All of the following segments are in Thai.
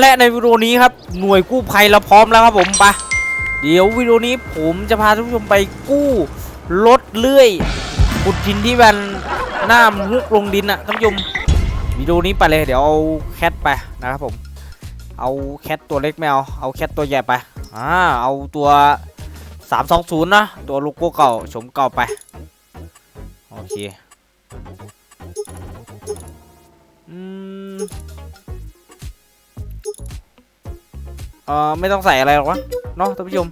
และในวิดีโอนี้ครับหน่วยกู้ภัยเราพร้อมแล้วครับผมไปะเดี๋ยววิดีโอนี้ผมจะพาท่านผู้ชมไปกู้รถเลื่อยขุดดินที่มันหน้ามุกลงดินอะท่านผู้ชมวิดีโอนี้ไปเลยเดี๋ยวเอาแคทไปนะครับผมเอาแคทตัวเล็กไม่เอาเอาแคทตัวใหญ่ไปอ่าเอาตัว 320นะตัวโลโก้เก่าชมเก่าไปโอเคอืม อ่อไม่ต้องใส่อะไรหรอกวะเนาะท่านผู้ชม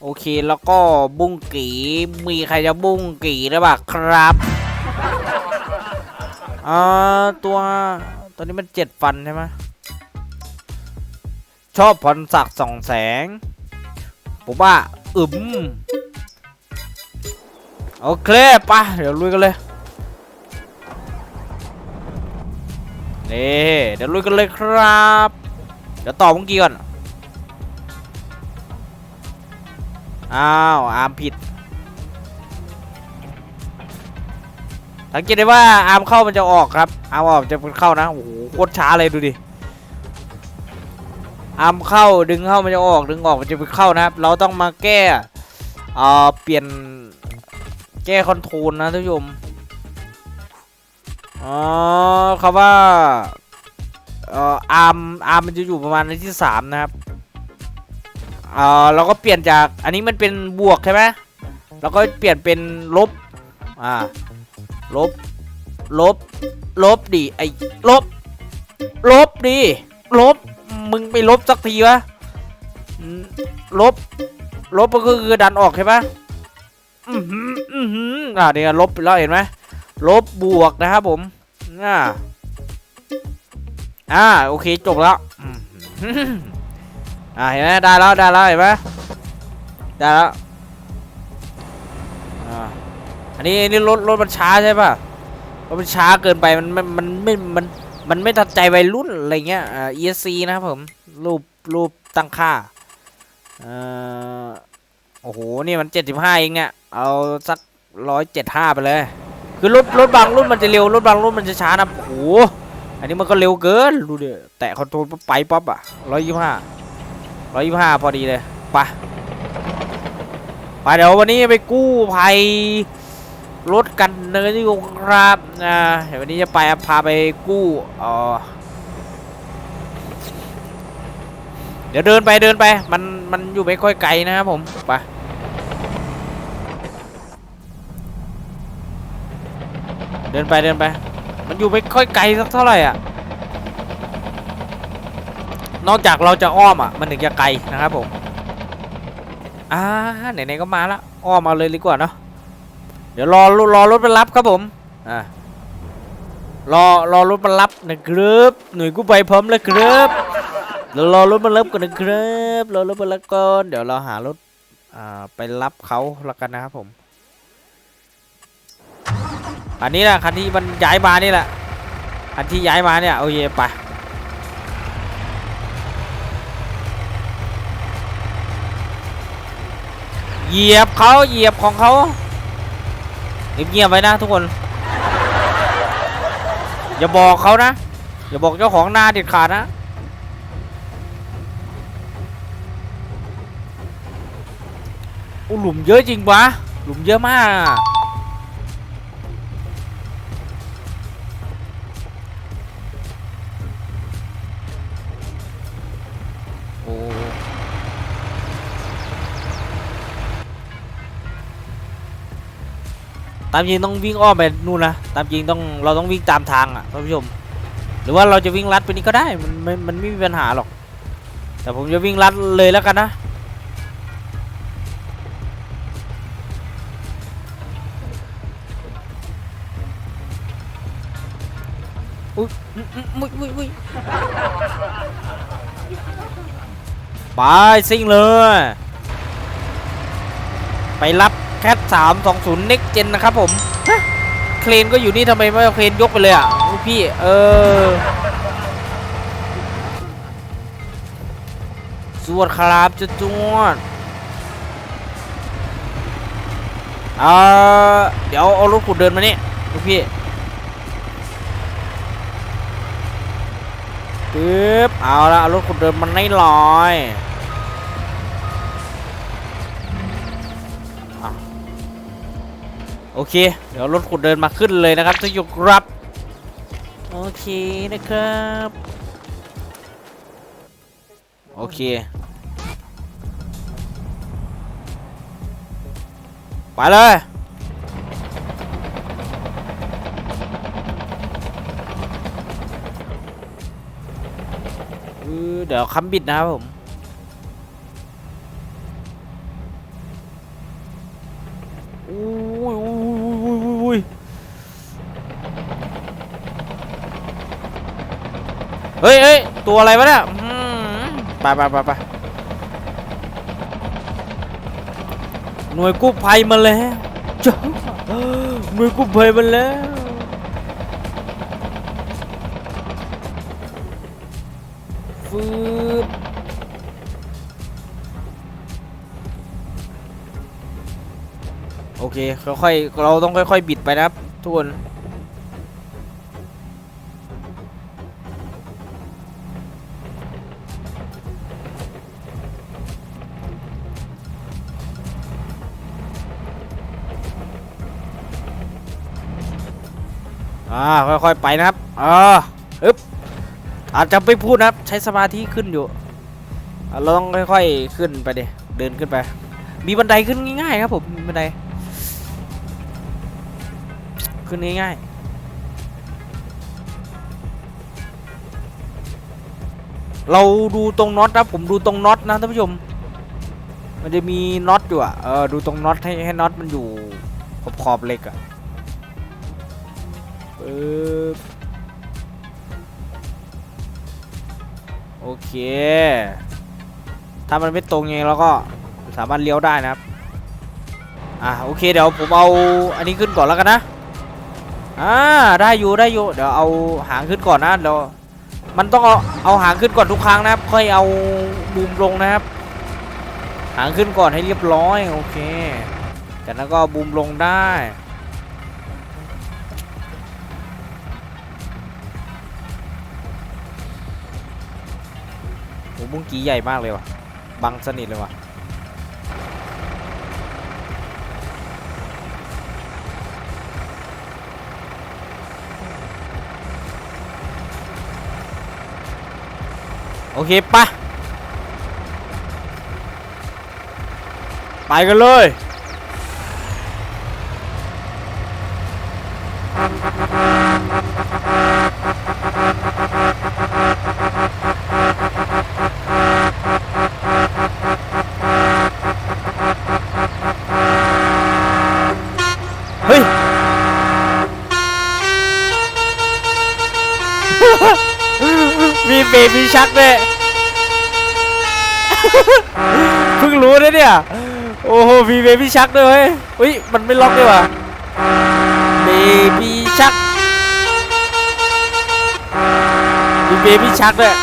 โอเคแล้วก็บุ้งกีมีใครจะบุ้งกีได้บ้าครับอ่าตัวตัวนี้มันเจ็ดฟันใช่ไหมชอบพรศักดิ์สองแสง ผมว่าอึมโอเคปะเดี๋ยวลุยกันเลยนี่เดี๋ยวลุยกันเลยครับ เดี๋ยวต่อเมื่อกี้ก่อน อ้าว อาร์มผิด สังเกตได้ว่าอาร์มเข้ามันจะออกครับ อาร์มออกจะเข้านะ โอ้โห โคตรช้าเลยดูดิ อาร์มเข้าดึงเข้ามันจะออก ดึงออกมันจะไปเข้านะครับ เราต้องมาแก้ เอ่อ เปลี่ยน แก้คอนโทรลนะท่านผู้ชม อ๋อคำว่า เอ่ออาร์มอาร์มมันจะอยู่ประมาณในที่สามนะครับเอ่อเราก็เปลี่ยนจากอันนี้มันเป็นบวกใช่ไหมแล้วก็เปลี่ยนเป็นลบอ่าลบลบลบดิไอ้ลบ ลบดิลบมึงไปลบสักทีวะลบ ลบก็คือดันออกใช่ปะอือหืออือหืออ่าเนี่ยลบไปแล้วเห็นไหมลบบวกนะครับผมอ่า อ่าโอเคจบแล้วอืมอ่าเห็นไหมได้แล้วได้แล้วเห็นไหมได้แล้วอ่าอันนี้อันนี่รถรถมันช้าใช่ปะรถมันช้าเกินไปมันมันมันไม่มันมันไม่ทัดใจวัยรุ่นอะไรเงี้ยอ่า ESC นะครับผมรูปรูปตั้งค่าเอ่อโอ้โหนี่มัน75เองเนี่ยเอาสัก175ไปเลย คือรถรถบางรุ่นมันจะเร็วรถบางรุ่นมันจะช้านะโอ้โห อันนี้มันก็เร็วเกินดูดิแตะคอนโทรลปุ๊บไปป๊อปอะ125 125พอดีเลยไปไปเดี๋ยววันนี้ไปกู้ภัยรถกันเนินที่ครับนะเดี๋ยววันนี้จะไปพาไปกู้ออเดี๋ยวเดินไปเดินไป มันมันอยู่ไม่ค่อยไกลนะครับผมไปเดินไปเดินไป มันอยู่ไม่ค่อยไกลสักเท่าไหร่อะ นอกจากเราจะอ้อมอะ มันถึงจะไกลนะครับผม อ่าไหนๆก็มาละอ้อมเอาเลยดีกว่าเนาะ เดี๋ยวรอรอรถมารับครับผม อ่ารอรอรถมารับนะครับหน่วยกู้ภัยพร้อมแล้วครับเดี๋ยวรอรถมารับก่อนนะครับรอรถมารับก่อนเดี๋ยวเราหารถอ่าไปรับเขาล้วกันนะครับผม อันนี้แหละคันที่มันย้ายมานี่แหละคันที่ย้ายมาเนี่ยโอเคไปเหยียบเขาเหยียบของเขาเงียบๆไว้นะทุกคน อย่าบอกเขานะ อย่าบอกเจ้าของนาเด็ดขาดนะอุหลุมเยอะจริงวะหลุมเยอะมาก ตามจริงต้องวิ่งอ้อมไปนู่นนะตามจริงต้องเราต้องวิ่งตามทางอะท่านผู้ชม หรือว่าเราจะวิ่งลัดไปนี้ก็ได้มันมันมันไม่มีปัญหาหรอก แต่ผมจะวิ่งลัดเลยแล้วกันนะอุ้ยอุ๊ยอุ๊ยอุ๊ยอุ๊ยไปซิ่งเลย ไปรับ แคทสามสองศูนย์เน็กเจนนะครับผมเครนก็อยู่นี่ทำไมไม่เอาเครนยกไปเลยอะลูกพี่เออสวดครับจะจวดเออเดี๋ยวเอารถขุดเดินมานี่ลูกพี่ปึ๊บเอาละเอารถขุดเดินมันไม่ลอย โอเค เดี๋ยวรถขุดเดินมาขึ้นเลยนะครับทุกท่านครับ โอเคนะครับ โอเค ไปเลยเดี๋ยวค้ำบิดนะครับผมอุ้ยอุ้ยอุ้ยอุ้ยอุ้ย เฮ้ยเฮ้ยตัวอะไรวะเนี่ยอืมไปไปไปไปหน่วยกู้ภัยมาแล้วจ้าหน่วยกู้ภัยมาแล้วฟืบโอเคค่อยๆเราต้องค่อยๆบิดไปนะครับทุกคน อ่าค่อยๆไปนะครับอ่าอึ๊บอาจจะไม่พูดนะครับ ใช้สมาธิขึ้นอยู่เราต้องค่อยๆขึ้นไปเดเดินขึ้นไป มีบันไดขึ้นง่ายๆครับผมมีบันได ขึ้นง่ายๆเราดูตรงน็อตนะผมดูตรงน็อตนะท่านผู้ชม มันจะมีน็อตอยู่อะเออดูตรงน็อตให้ให้น็อตมันอยู่ขอบขอบๆเหล็กอะ ปึ๊บโอเค ถ้ามันไม่ตรงยังเราก็สามารถเลี้ยวได้นะครับ อะโอเคเดี๋ยวผมเอาอันนี้ขึ้นก่อนแล้วกันนะ อ่าได้อยู่ได้อยู่เดี๋ยวเอาหางขึ้นก่อนนะเดี๋ยวมันต้องเอาเอาหางขึ้นก่อนทุกครั้งนะครับ ค่อยเอาบูมลงนะครับ หางขึ้นก่อนให้เรียบร้อยโอเคจากนั้นก็บูมลงได้ บุ้งกี้ใหญ่มากเลยว่ะ บังสนิทเลยว่ะ โอเคปะไปกันเลย เบบี้ชักด้วยเพิ่งรู้นะเนี่ย โอ้โหมีเบบี้ชักด้วยเฮ้ยเฮ้ยมันไม่ล็อกด้วยวะเบบี้ชักมีเบบี้ชักด้วย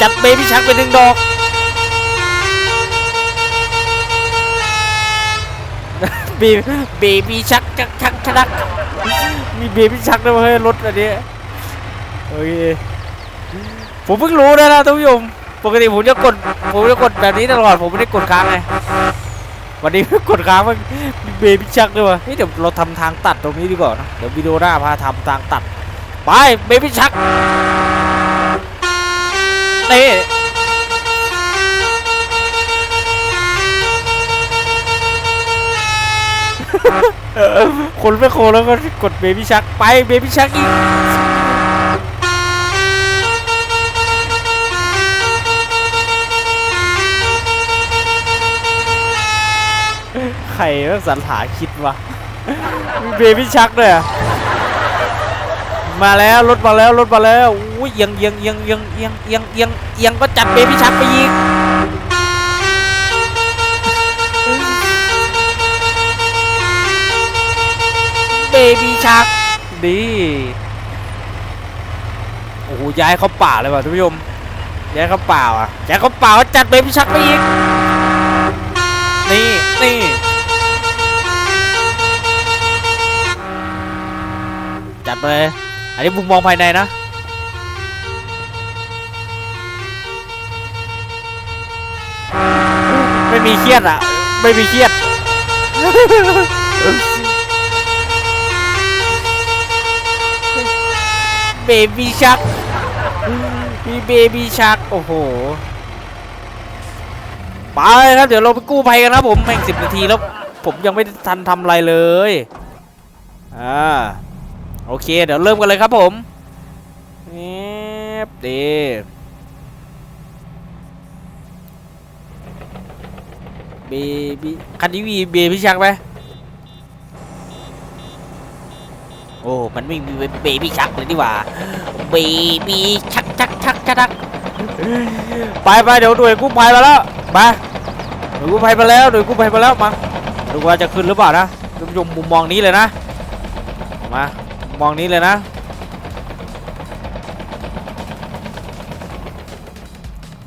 จัดเบบี้ชักไปหนึ่งดอกเบเบบี้ชักชักชักชักมีเบบี้ชักด้วยเฮ้ยรถอันนี้ โอเคผมเพิ่งรู้นะนะท่านผู้ชมปกติผมจะกดผมจะกดแบบนี้ตลอดผมไม่ได้กดค้างไงวันนี้กดค้างมันเบบี้ชักด้วยวะเฮ้ยเดี๋ยวเราทำทางตัดตรงนี้ดีกว่านะเดี๋ยววิดีโอหน้าพาทำทางตัดไปเบบี้ชักนี่คนไม่โคแล้วก็กดเบบี้ชักไปเบบี้ชักอีก ใครแม่งสรรหาคิดวะมีเบบี้ชักด้วยมาแล้วรถมาแล้วรถมาแล้วอุ้ยเอียังเอียังเอียังเอียังเอียังเอียังเอียังเอียังก็จัดเบบี้ชักไปอีกเบบี้ชักดีโอ้โหย้ายเขาป่าเลยว่ะท่านผู้ชมย้ายเขาป่าอะย้ายเขาป่าจัดเบบี้ชักไปอีกนี่นี่ จัดไปอันนี้มุมมองภายในนะไม่มีเครียดอะไม่มีเครียดเบบี้ชักมีเบบี้ชักโอ้โหไปครับเดี๋ยวเราไปกู้ภัยกันนะผมแม่งสิบนาทีแล้วผมยังไม่ทันทำอะไรเลยอ่า โอเค เดี๋ยวเริ่มกันเลยครับผมเอฟดีเบบี้คันนี้มีเบบี้ชักไหมโอ้ มันไม่มีเบบี้ชักเลยดีกว่า เบบี้ชักชักชักชักไปไปเดี๋ยวหน่วยกู้ภัยมาแล้วมาหน่วยกู้ภัยมาแล้วหน่วยกู้ภัยมาแล้วมาดูว่าจะขึ้นหรือเปล่านะท่านผู้ชมมุมมองนี้เลยนะมา มองนี้เลยนะ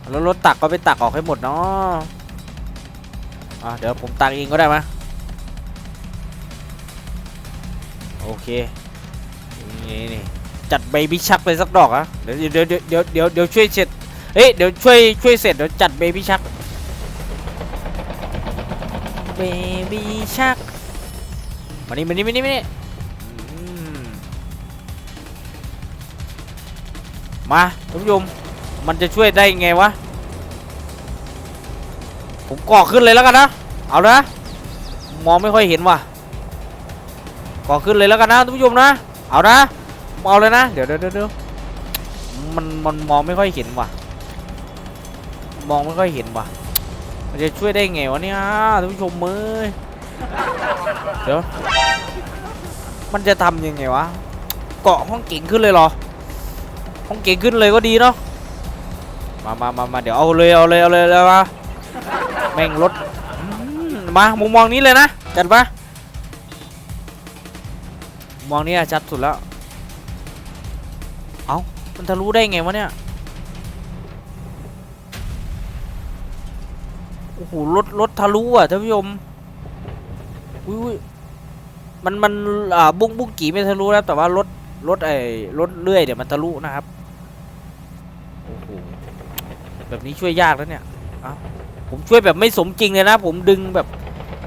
แล้วรถตักก็ไปตักออกให้หมดเนาะอะเดี๋ยวผมตักเองก็ได้มะโอเคนี่นี่จัดใบบิชักไปสักดอกอะเดี๋ยวเดี๋ยวเดี๋ยวเดี๋ยวเดี๋ยวช่วยเสร็จเฮ้ยเดี๋ยวช่วยช่วยเสร็จเดี๋ยวจัดเบบี้ชักเบบี้ชักมานี่มานี่มานี่มานี่ มาท่านผู้ชมมันจะช่วยได้ไงวะ ผมก่อขึ้นเลยแล้วกันนะ เอานะ มองไม่ค่อยเห็นว่ะ ก่อขึ้นเลยแล้วกันนะท่านผู้ชมนะ เอานะ เอาเลยนะ เดี๋ยวเดี๋ยวเดี๋ยวมันมันมองไม่ค่อยเห็นว่ะ มองไม่ค่อยเห็นว่ะ มันจะช่วยได้ไงวะเนี่ยท่านผู้ชมเอ้ยเดี๋ยว มันจะทำยังไงวะ เกาะห้องเก่งขึ้นเลยเหรอ ห้องเก่งขึ้นเลยก็ดีเนาะมามามามาเดี๋ยวเอาเลยเอาเลยเอาเลยเลยมาแม่งรถมามุมมองนี้เลยนะจัดปะมองนี้อะชัดสุดแล้วเอ้ามันทะลุได้ไงวะเนี่ยโอ้โหรถรถทะลุอะท่านผู้ชมอุ้ยมันมันอ่าบุ้งบุ้งกี่ไม่ทะลุนะแต่ว่ารถรถไอ้รถเลื่อยเดี๋ยวมันทะลุนะครับ แบบนี้ช่วยยากแล้วเนี่ยเอาผมช่วยแบบไม่สมจริงเลยนะ ผมดึงแบบ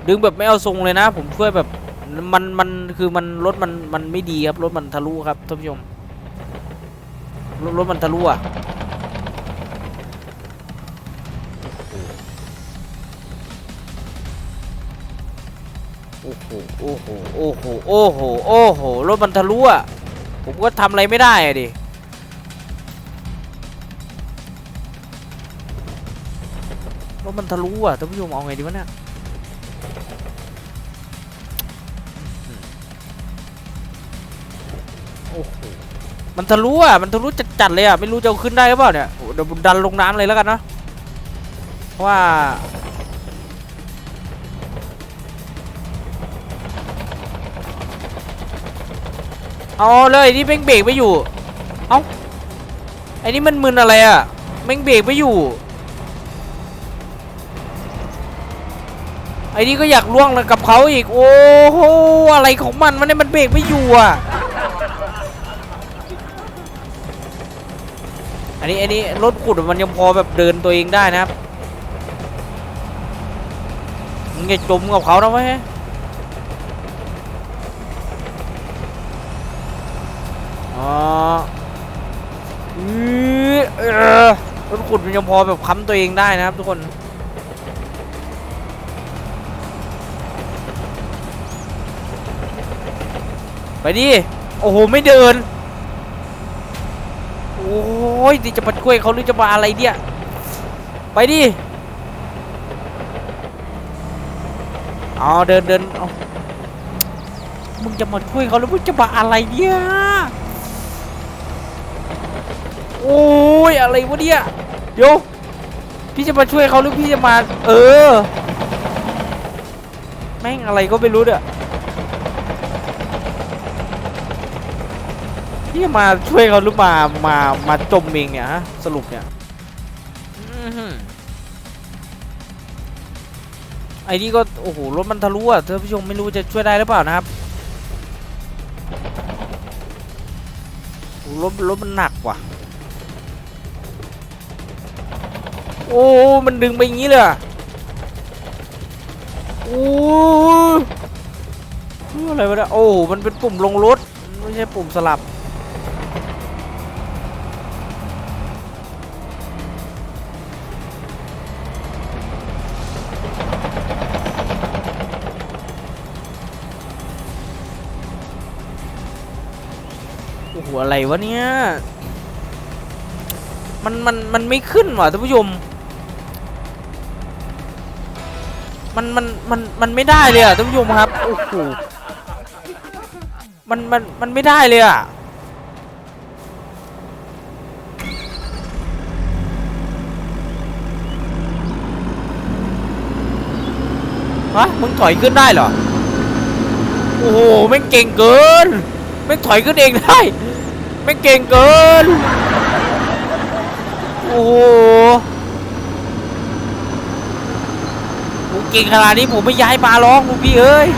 ดึงแบบไม่เอาทรงเลยนะ ผมช่วยแบบมันมันคือมันรถมันมันไม่ดีครับรถมันทะลุครับท่านผู้ชมรถรถมันทะลุอะโอ้โห โอ้โห โอ้โห โอ้โห โอ้โห รถมันทะลุอะ ผมก็ทำอะไรไม่ได้อะดิ มันทะลุอะท่านผู้ชมเอาไงดีวะเนี่ยโอ้โหมันทะลุอะ มันทะลุจัดๆเลยอะ ไม่รู้จะเอาขึ้นได้หรือเปล่าเนี่ยโอ้เดี๋ยวผมดันลงน้ำเลยแล้วกันเนอะเพราะว่า เอาเลยนี่แม่งเบรกไม่อยู่ เอ้าไอ้นี่มันมึนอะไรอะแม่งเบรกไม่อยู่ ไอ้นี่ก็อยากล่วงกับเขาอีก โอ้โหอะไรของมันมันเนี่ยมันเบรกไม่อยู่อะอันนี้อันนี้รถขุดมันยังพอแบบเดินตัวเองได้นะครับมึงอย่าจมกับเขานะเว้ยอ๋ออื้อเออรถขุดมันยังพอแบบค้ำตัวเองได้นะครับทุกคน ไปดิ โอ้โห ไม่เดิน โอ้ยดิจะมาช่วยเขาหรือจะมาอะไรเนี่ย ไปดิ เอาเดินเดินเอามึงจะมาช่วยเขาหรือมึงจะมาอะไรเนี่ย โอ้ยอะไรวะเนี่ย เดี๋ยว พี่จะมาช่วยเขาหรือพี่จะมา เออ แม่งอะไรก็ไม่รู้เนี่ย พี่มาช่วยเขาหรือมา มา มาจมเองเนี่ยฮะ สรุปเนี่ยไอ้นี่ก็ โอ้โห รถมันทะลุอะท่านผู้ชมไม่รู้จะช่วยได้หรือเปล่านะครับรถรถมันหนักว่ะ โอ้ มันดึงไปอย่างนี้เลยอะโอ้ยอะไรวะเนี่ยโอ้ มันเป็นปุ่มลงรถ ไม่ใช่ปุ่มสลับ โอ้โหอะไรวะเนี่ย มันมันมันไม่ขึ้นว่ะท่านผู้ชม มันมันมันมันไม่ได้เลยอะท่านผู้ชมครับ โอ้โห มันมันมันไม่ได้เลยอะฮะมึงถอยขึ้นได้เหรอ โอ้โหแม่งเก่งเกิน แม่งถอยขึ้นเองได้แม่งเก่งเกิน โอ้โหผมเก่งขนาดนี้ผมไม่ย้ายปลาร้องคุณพี่เอ้ย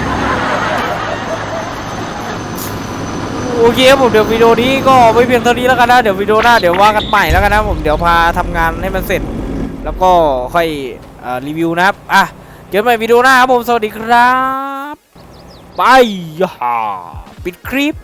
โอเคครับผมเดี๋ยววิดีโอนี้ก็ไม่เพียงเท่านี้แล้วกันนะเดี๋ยววิดีโอหน้าเดี๋ยวว่ากันใหม่แล้วกันนะผมเดี๋ยวพาทำงานให้มันเสร็จ แล้วก็ค่อยอรีวิวนะครับอะเจอกันใหม่วิดีโอหน้าครับผมสวัสดีครับ ไปย่าปิดคลิป